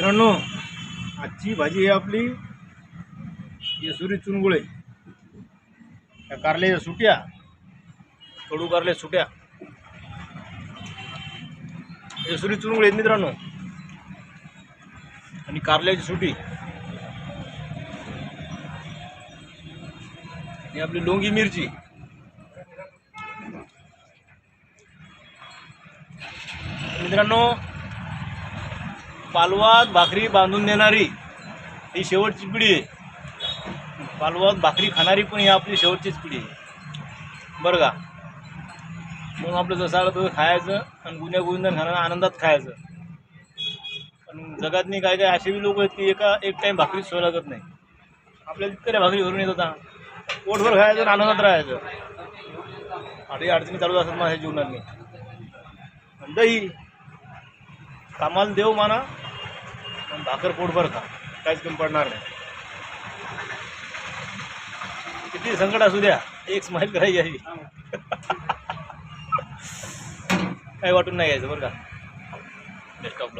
मित्रांनो आजची भाजी आहे आपली येसुरी चुनगुळे. त्या कारल्याच्या सुट्या कडू कारल्या सुट्या. येसुरी चुनगुळे आहेत मित्रांनो. आणि कारल्याची सुटी. ही आपली लोंगी मिरची. मित्रांनो पालवात भाकरी बांधून देणारी ही शेवटची पिढी आहे. पालवात भाकरी खाणारी पण ही आपली शेवटचीच पिढी आहे. बरं का? म्हणून आपलं जसं आलं तसं खायचं आणि गुन्ह्या गोविंदन खाणं आनंदात खायचं. पण जगातनी काय काय असे बी लोक आहेत की एका एक टाईम भाकरी सोय लागत नाही. आपल्याला तितक्या भाकरी भरून येत होता. पोटभर खायचं आणि आनंदात राहायचं. अडी अडचणी चालू असतात माझ्या जीवनातनी आणि दही. कामाला देव माना. पण भाकर पोटभर खा काहीच कमी पडणार नाही. किती संकट असू द्या. एक स्माईल करायची आहे. काही वाटून नाही घ्यायचं बरं का? Best of